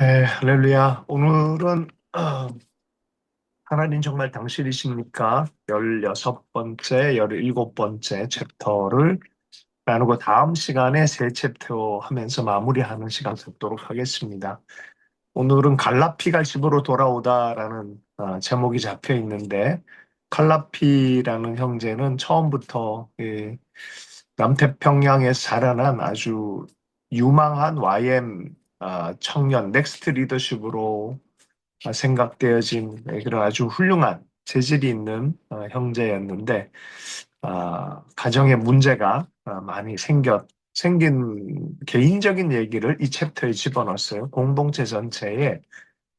에, 할렐루야. 오늘은 어, 하나님 정말 당신이십니까? 16번째, 17번째 챕터를 나누고 다음 시간에 세 챕터 하면서 마무리하는 시간 갖도록 하겠습니다. 오늘은 갈라피가 집으로 돌아오다라는 어, 제목이 잡혀 있는데 갈라피라는 형제는 처음부터 예, 남태평양에서 자라난 아주 유망한 YM 아, 청년 넥스트 리더십으로 아, 생각되어진 네, 그런 아주 훌륭한 재질이 있는 어, 형제였는데 아, 가정에 문제가 아, 많이 생겼 생긴 개인적인 얘기를 이 챕터에 집어넣었어요. 공동체 전체에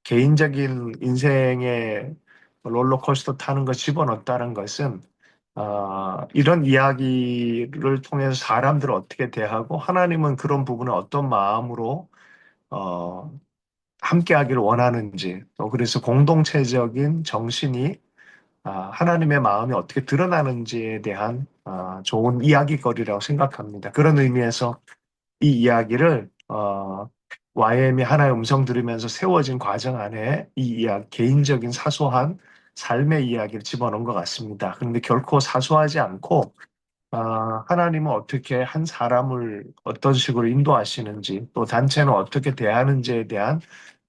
개인적인 인생의 롤러코스터 타는 거 집어넣었다는 것은 아, 이런 이야기를 통해서 사람들을 어떻게 대하고 하나님은 그런 부분을 어떤 마음으로 어, 함께 하기를 원하는지 또 그래서 공동체적인 정신이 아, 하나님의 마음이 어떻게 드러나는지에 대한 아, 좋은 이야기거리라고 생각합니다. 그런 의미에서 이 이야기를 어, YM이 하나의 음성 들으면서 세워진 과정 안에 이 이야기, 개인적인 사소한 삶의 이야기를 집어넣은 것 같습니다. 그런데 결코 사소하지 않고 아, 하나님은 어떻게 한 사람을 어떤 식으로 인도하시는지 또 단체는 어떻게 대하는지에 대한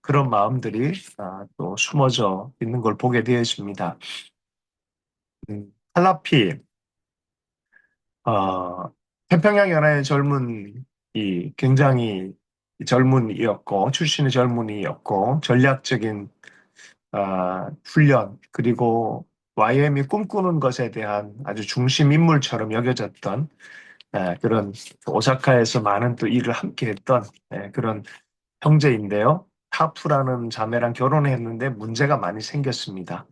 그런 마음들이 아, 또 숨어져 있는 걸 보게 되었습니다. 음, 칼라피, 어, 태평양 연합의 젊은 이 굉장히 젊은이였고 출신의 젊은이였고 전략적인 아, 훈련 그리고 YM이 꿈꾸는 것에 대한 아주 중심 인물처럼 여겨졌던 에, 그런 오사카에서 많은 또 일을 함께 했던 에, 그런 형제인데요. 타프라는 자매랑 결혼했는데 문제가 많이 생겼습니다.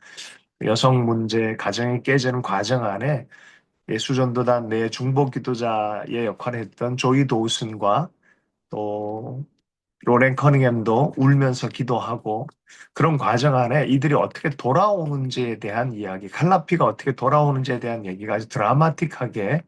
여성 문제, 가정이 깨지는 과정 안에 예수전도단 내 중보 기도자의 역할을 했던 조이 도우슨과 또 로렌 커닝햄도 울면서 기도하고 그런 과정 안에 이들이 어떻게 돌아오는지에 대한 이야기, 칼라피가 어떻게 돌아오는지에 대한 얘기가 아주 드라마틱하게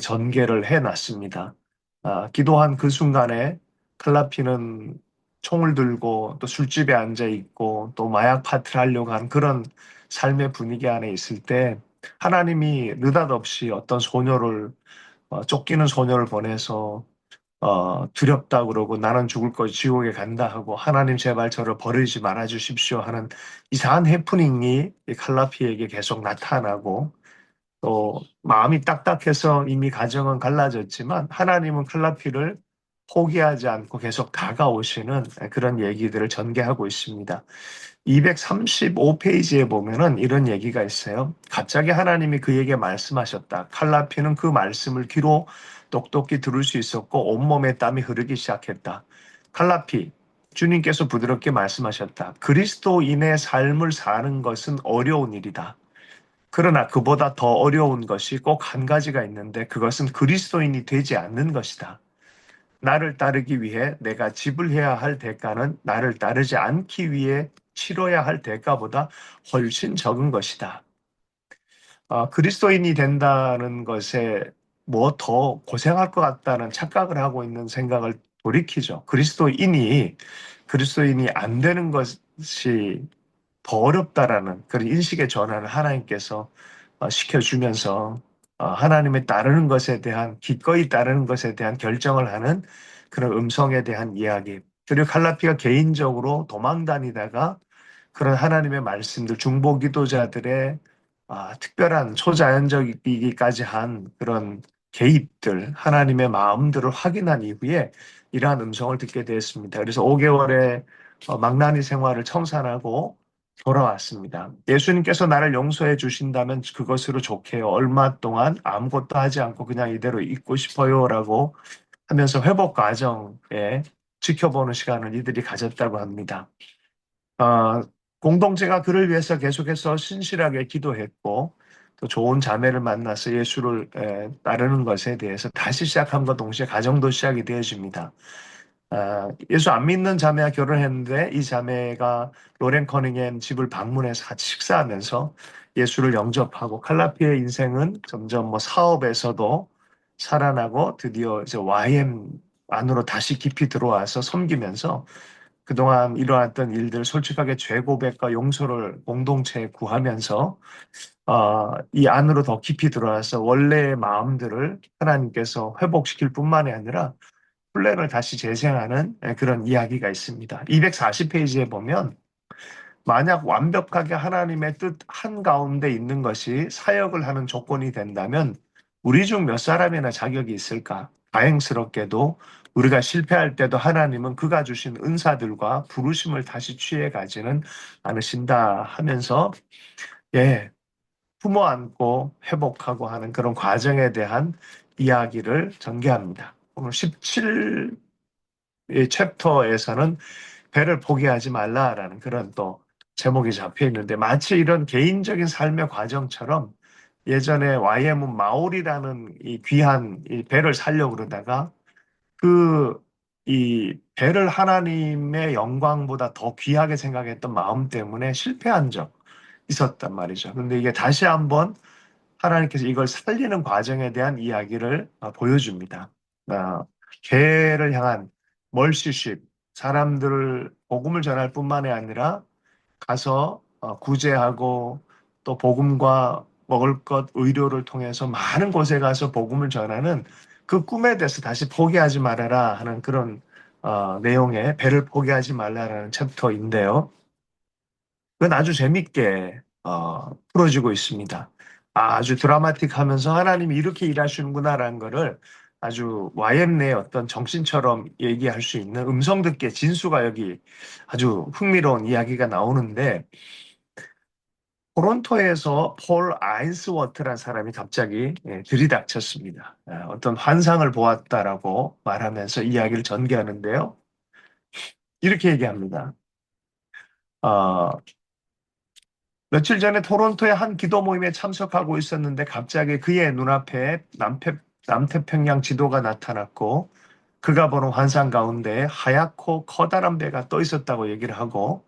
전개를 해놨습니다. 아, 기도한 그 순간에 칼라피는 총을 들고 또 술집에 앉아 있고 또 마약 파티를 하려고 하는 그런 삶의 분위기 안에 있을 때 하나님이 느닷없이 어떤 소녀를 어, 쫓기는 소녀를 보내서 어, 두렵다 그러고 나는 죽을 것 지옥에 간다 하고 하나님 제발 저를 버리지 말아 주십시오 하는 이상한 해프닝이 이 칼라피에게 계속 나타나고 또 마음이 딱딱해서 이미 가정은 갈라졌지만 하나님은 칼라피를 포기하지 않고 계속 다가오시는 그런 얘기들을 전개하고 있습니다. 235페이지에 보면은 이런 얘기가 있어요. 갑자기 하나님이 그에게 말씀하셨다. 칼라피는 그 말씀을 귀로 똑똑히 들을 수 있었고 온몸에 땀이 흐르기 시작했다. 칼라피, 주님께서 부드럽게 말씀하셨다. 그리스도인의 삶을 사는 것은 어려운 일이다. 그러나 그보다 더 어려운 것이 꼭 한 가지가 있는데 그것은 그리스도인이 되지 않는 것이다. 나를 따르기 위해 내가 지불해야 할 대가는 나를 따르지 않기 위해 치러야 할 대가보다 훨씬 적은 것이다. 어, 그리스도인이 된다는 것에 뭐 더 고생할 것 같다는 착각을 하고 있는 생각을 돌이키죠. 그리스도인이 그리스도인이 안 되는 것이 더 어렵다라는 그런 인식의 전환을 하나님께서 어, 시켜주면서 어, 하나님의 따르는 것에 대한 기꺼이 따르는 것에 대한 결정을 하는 그런 음성에 대한 이야기. 그리고 칼라피가 개인적으로 도망 다니다가 그런 하나님의 말씀들 중보 기도자들의 아, 특별한 초자연적이기까지 한 그런 개입들, 하나님의 마음들을 확인한 이후에 이러한 음성을 듣게 되었습니다. 그래서 5개월의 어, 망나니 생활을 청산하고 돌아왔습니다. 예수님께서 나를 용서해 주신다면 그것으로 좋게요. 얼마 동안 아무것도 하지 않고 그냥 이대로 있고 싶어요. 라고 하면서 회복 과정에 지켜보는 시간을 이들이 가졌다고 합니다. 어, 공동체가 그를 위해서 계속해서 신실하게 기도했고 또 좋은 자매를 만나서 예수를 에, 따르는 것에 대해서 다시 시작함과 동시에 가정도 시작이 되어집니다. 아, 예수 안 믿는 자매와 결혼했는데 이 자매가 로렌 커닝햄 집을 방문해서 같이 식사하면서 예수를 영접하고 칼라피의 인생은 점점 뭐 사업에서도 살아나고 드디어 이제 YM 안으로 다시 깊이 들어와서 섬기면서 그동안 일어났던 일들 솔직하게 죄 고백과 용서를 공동체에 구하면서 어, 이 안으로 더 깊이 들어와서 원래의 마음들을 하나님께서 회복시킬 뿐만이 아니라 플랜을 다시 재생하는 그런 이야기가 있습니다. 240페이지에 보면 만약 완벽하게 하나님의 뜻 한가운데 있는 것이 사역을 하는 조건이 된다면 우리 중 몇 사람이나 자격이 있을까? 다행스럽게도 우리가 실패할 때도 하나님은 그가 주신 은사들과 부르심을 다시 취해 가지는 않으신다 하면서 예, 품어 안고 회복하고 하는 그런 과정에 대한 이야기를 전개합니다. 오늘 17 챕터에서는 배를 포기하지 말라라는 그런 또 제목이 잡혀 있는데 마치 이런 개인적인 삶의 과정처럼 예전에 YM은 마올이라는 이 귀한 이 배를 살려고 그러다가 그 이 배를 하나님의 영광보다 더 귀하게 생각했던 마음 때문에 실패한 적 있었단 말이죠. 근데 이게 다시 한번 하나님께서 이걸 살리는 과정에 대한 이야기를 어, 보여줍니다. 어, 개를 향한 멀시십, 사람들을 복음을 전할 뿐만이 아니라 가서 어, 구제하고 또 복음과 먹을 것, 의료를 통해서 많은 곳에 가서 복음을 전하는 그 꿈에 대해서 다시 포기하지 말아라 하는 그런 어, 내용의 배를 포기하지 말라라는 챕터인데요. 그건 아주 재밌게 어, 풀어지고 있습니다. 아주 드라마틱하면서 하나님이 이렇게 일하시는구나라는 것을 아주 YM 내 어떤 정신처럼 얘기할 수 있는 음성 듣기의 진수가 여기 아주 흥미로운 이야기가 나오는데 토론토에서 폴 아인스워트라는 사람이 갑자기 예, 들이닥쳤습니다. 아, 어떤 환상을 보았다라고 말하면서 이야기를 전개하는데요. 이렇게 얘기합니다. 어, 며칠 전에 토론토의 한 기도 모임에 참석하고 있었는데 갑자기 그의 눈앞에 남태, 남태평양 지도가 나타났고 그가 보는 환상 가운데 하얗고 커다란 배가 떠 있었다고 얘기를 하고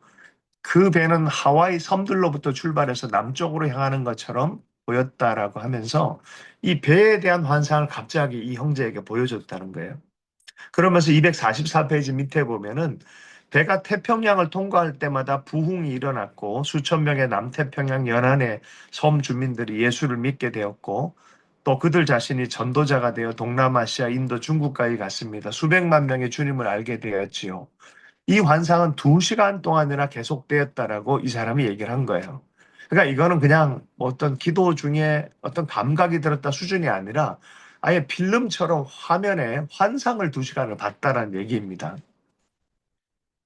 그 배는 하와이 섬들로부터 출발해서 남쪽으로 향하는 것처럼 보였다라고 하면서 이 배에 대한 환상을 갑자기 이 형제에게 보여줬다는 거예요. 그러면서 244페이지 밑에 보면은 배가 태평양을 통과할 때마다 부흥이 일어났고 수천 명의 남태평양 연안의 섬 주민들이 예수를 믿게 되었고 또 그들 자신이 전도자가 되어 동남아시아, 인도, 중국까지 갔습니다. 수백만 명의 주님을 알게 되었지요. 이 환상은 두 시간 동안이나 계속되었다라고 이 사람이 얘기를 한 거예요. 그러니까 이거는 그냥 어떤 기도 중에 어떤 감각이 들었다 수준이 아니라 아예 필름처럼 화면에 환상을 두 시간을 봤다라는 얘기입니다.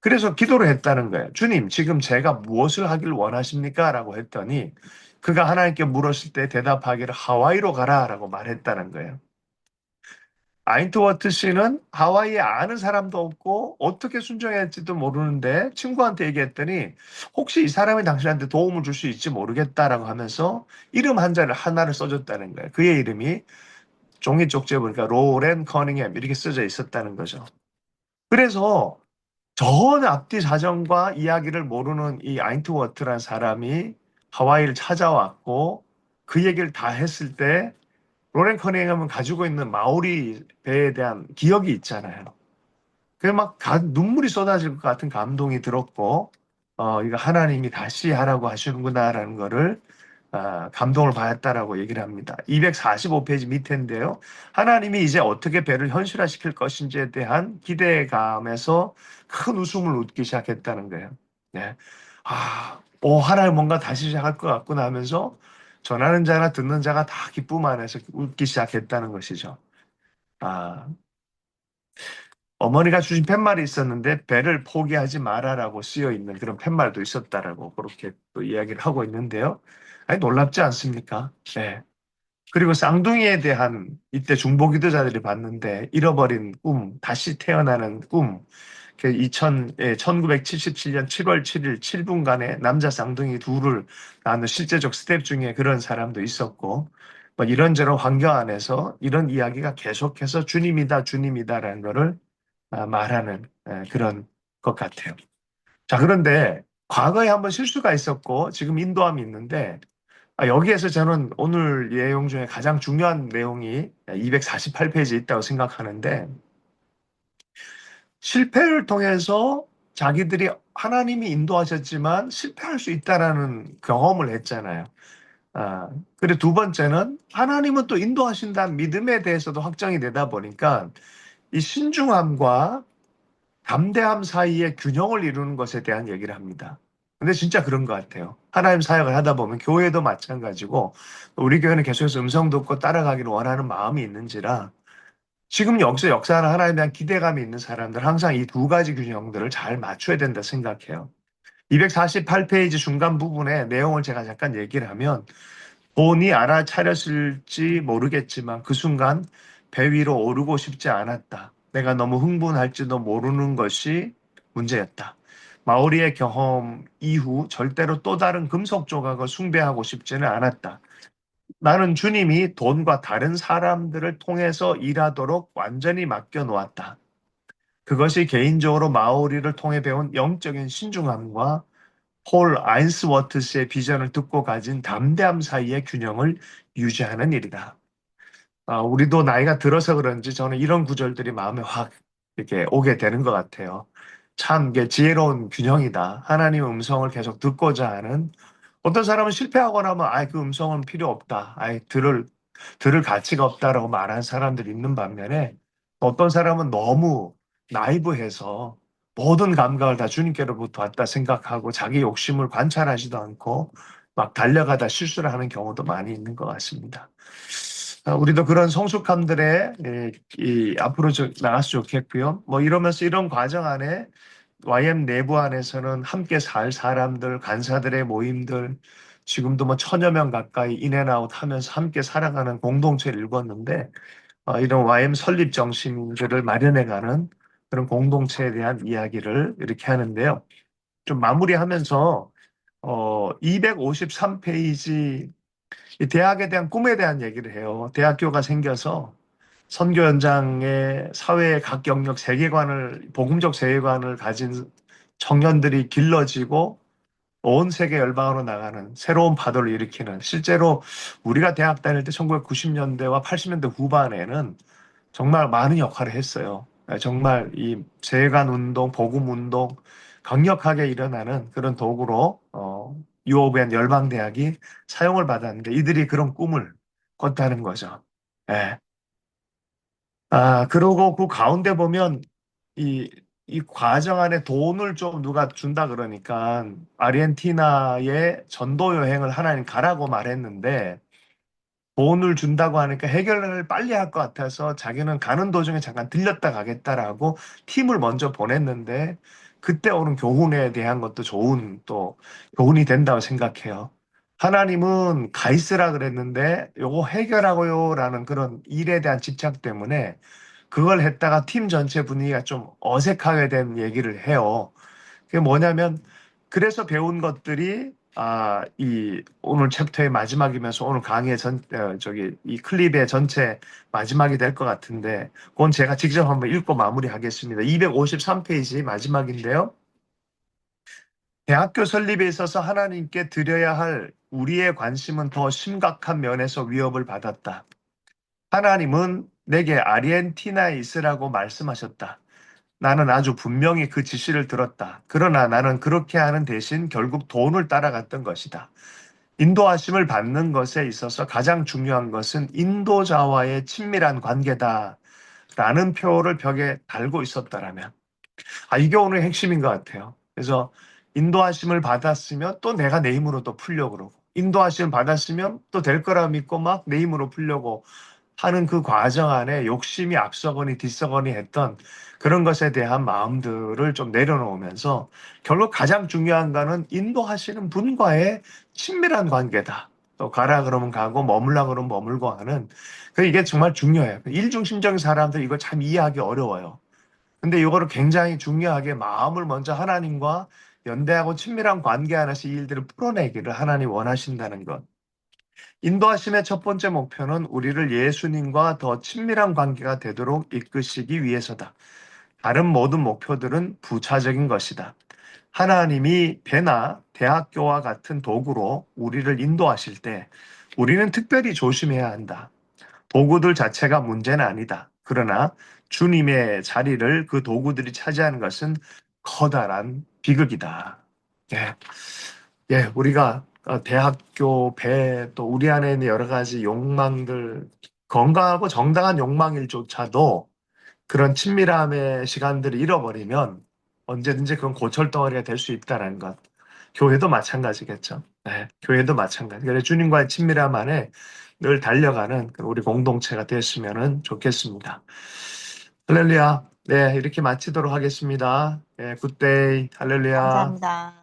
그래서 기도를 했다는 거예요. 주님, 지금 제가 무엇을 하길 원하십니까? 라고 했더니 그가 하나님께 물었을 때 대답하기를 하와이로 가라 라고 말했다는 거예요. 아인트워트 씨는 하와이에 아는 사람도 없고 어떻게 순종했지도 모르는데 친구한테 얘기했더니 혹시 이 사람이 당신한테 도움을 줄 수 있지 모르겠다라고 하면서 이름 한자를 하나를 써줬다는 거예요. 그의 이름이 종이 쪽지에 보니까 로렌 커닝햄 이렇게 써져 있었다는 거죠. 그래서 전 앞뒤 사정과 이야기를 모르는 이 아인트워트라는 사람이 하와이를 찾아왔고 그 얘기를 다 했을 때 로렌 커닝ham은 가지고 있는 마오리 배에 대한 기억이 있잖아요. 그래 막 가, 눈물이 쏟아질 것 같은 감동이 들었고 어 이거 하나님이 다시 하라고 하시는구나라는 거를 어, 감동을 받았다라고 얘기를 합니다. 245페이지 밑인데요. 하나님이 이제 어떻게 배를 현실화시킬 것인지에 대한 기대감에서 큰 웃음을 웃기 시작했다는 거예요. 네. 아, 오, 하나님 뭔가 다시 시작할 것 같구나 하면서 전하는 자나 듣는 자가 다 기쁨 안에서 웃기 시작했다는 것이죠. 아, 어머니가 주신 팻말이 있었는데 배를 포기하지 마라라고 쓰여 있는 그런 팻말도 있었다라고 그렇게 또 이야기를 하고 있는데요. 아니 놀랍지 않습니까? 네. 그리고 쌍둥이에 대한 이때 중보 기도자들이 봤는데 잃어버린 꿈, 다시 태어나는 꿈, 2000, 예, 1977년 7월 7일 7분간의 남자 쌍둥이 둘을 낳는 실제적 스텝 중에 그런 사람도 있었고, 뭐 이런저런 환경 안에서 이런 이야기가 계속해서 주님이다, 주님이다라는 것을 아, 말하는 예, 그런 것 같아요. 자, 그런데 과거에 한번 실수가 있었고, 지금 인도함이 있는데, 아, 여기에서 저는 오늘 내용 중에 가장 중요한 내용이 248페이지에 있다고 생각하는데, 실패를 통해서 자기들이 하나님이 인도하셨지만 실패할 수 있다라는 경험을 했잖아요. 아, 그리고 두 번째는 하나님은 또 인도하신다는 믿음에 대해서도 확정이 되다 보니까 이 신중함과 담대함 사이의 균형을 이루는 것에 대한 얘기를 합니다. 근데 진짜 그런 것 같아요. 하나님 사역을 하다 보면 교회도 마찬가지고 우리 교회는 계속해서 음성 듣고 따라가기를 원하는 마음이 있는지라 지금 여기서 역사하는 하나님에 대한 기대감이 있는 사람들 항상 이 두 가지 균형들을 잘 맞춰야 된다 생각해요. 248페이지 중간 부분에 내용을 제가 잠깐 얘기를 하면 본이 알아차렸을지 모르겠지만 그 순간 배 위로 오르고 싶지 않았다. 내가 너무 흥분할지도 모르는 것이 문제였다. 마오리의 경험 이후 절대로 또 다른 금속 조각을 숭배하고 싶지는 않았다. 나는 주님이 돈과 다른 사람들을 통해서 일하도록 완전히 맡겨 놓았다. 그것이 개인적으로 마오리를 통해 배운 영적인 신중함과 폴 아인스워트 스의 비전을 듣고 가진 담대함 사이의 균형을 유지하는 일이다. 아, 우리도 나이가 들어서 그런지 저는 이런 구절들이 마음에 확 이렇게 오게 되는 것 같아요. 참 이게 지혜로운 균형이다. 하나님의 음성을 계속 듣고자 하는 어떤 사람은 실패하거나 하면 아이 그 음성은 필요 없다. 아이 들을 들을 가치가 없다라고 말하는 사람들이 있는 반면에 어떤 사람은 너무 나이브해서 모든 감각을 다 주님께로부터 왔다 생각하고 자기 욕심을 관찰하지도 않고 막 달려가다 실수를 하는 경우도 많이 있는 것 같습니다. 아, 우리도 그런 성숙함들의 예, 이, 앞으로 나갔으면 좋겠고요. 뭐 이러면서 이런 과정 안에 YM 내부 안에서는 함께 살 사람들, 간사들의 모임들, 지금도 뭐 천여 명 가까이 인앤아웃 하면서 함께 살아가는 공동체를 읽었는데, 어, 이런 YM 설립 정신들을 마련해가는 그런 공동체에 대한 이야기를 이렇게 하는데요. 좀 마무리하면서 어 253페이지 대학에 대한 꿈에 대한 얘기를 해요. 대학교가 생겨서 선교 현장에 사회의 각 영역 세계관을 복음적 세계관을 가진 청년들이 길러지고 온 세계 열방으로 나가는 새로운 파도를 일으키는 실제로 우리가 대학 다닐 때 1990년대와 80년대 후반에는 정말 많은 역할을 했어요. 아, 정말 이 재간 운동, 복음 운동 강력하게 일어나는 그런 도구로 어, 유오벤 열방 대학이 사용을 받았는데 이들이 그런 꿈을 꿨다는 거죠. 예. 아, 그러고 그 가운데 보면 이, 이 과정 안에 돈을 좀 누가 준다 그러니까 아르헨티나에 전도 여행을 하나님 가라고 말했는데 돈을 준다고 하니까 해결을 빨리 할 것 같아서 자기는 가는 도중에 잠깐 들렸다 가겠다라고 팀을 먼저 보냈는데 그때 오는 교훈에 대한 것도 좋은 또 교훈이 된다고 생각해요. 하나님은 가 있으라 그랬는데 요거 해결하고요 라는 그런 일에 대한 집착 때문에 그걸 했다가 팀 전체 분위기가 좀 어색하게 된 얘기를 해요. 그게 뭐냐면 그래서 배운 것들이 아, 이 오늘 챕터의 마지막이면서 오늘 강의 전 어, 저기 이 클립의 전체 마지막이 될 것 같은데 그건 제가 직접 한번 읽고 마무리하겠습니다. 253페이지 마지막인데요. 대학교 설립에 있어서 하나님께 드려야 할 우리의 관심은 더 심각한 면에서 위협을 받았다. 하나님은 내게 아르헨티나에 있으라고 말씀하셨다. 나는 아주 분명히 그 지시를 들었다. 그러나 나는 그렇게 하는 대신 결국 돈을 따라갔던 것이다. 인도하심을 받는 것에 있어서 가장 중요한 것은 인도자와의 친밀한 관계다. 라는 표를 벽에 달고 있었다라면. 아, 이게 오늘 핵심인 것 같아요. 그래서 인도하심을 받았으면 또 내가 내 힘으로 또 풀려고 그러고, 인도하심을 받았으면 또 될 거라 믿고 막 내 힘으로 풀려고 하는 그 과정 안에 욕심이 앞서거니 뒤서거니 했던 그런 것에 대한 마음들을 좀 내려놓으면서 결국 가장 중요한 거는 인도하시는 분과의 친밀한 관계다. 또 가라 그러면 가고 머물라 그러면 머물고 하는 그 이게 정말 중요해요. 일중심적인 사람들 이거 참 이해하기 어려워요. 근데 이거를 굉장히 중요하게 마음을 먼저 하나님과 연대하고 친밀한 관계 이 일들을 풀어내기를 하나님 원하신다는 것. 인도하심의 첫 번째 목표는 우리를 예수님과 더 친밀한 관계가 되도록 이끄시기 위해서다. 다른 모든 목표들은 부차적인 것이다. 하나님이 배나 대학교와 같은 도구로 우리를 인도하실 때 우리는 특별히 조심해야 한다. 도구들 자체가 문제는 아니다. 그러나 주님의 자리를 그 도구들이 차지하는 것은 커다란 비극이다. 예, 예, 우리가 어, 대학교 배 또 우리 안에 있는 여러 가지 욕망들 건강하고 정당한 욕망일조차도 그런 친밀함의 시간들을 잃어버리면 언제든지 그건 고철덩어리가 될 수 있다는 것. 교회도 마찬가지겠죠. 네, 교회도 마찬가지. 그래 주님과의 친밀함 안에 늘 달려가는 그 우리 공동체가 됐으면 좋겠습니다. 할렐루야. 네, 이렇게 마치도록 하겠습니다. 네, 굿데이. 할렐루야. 감사합니다.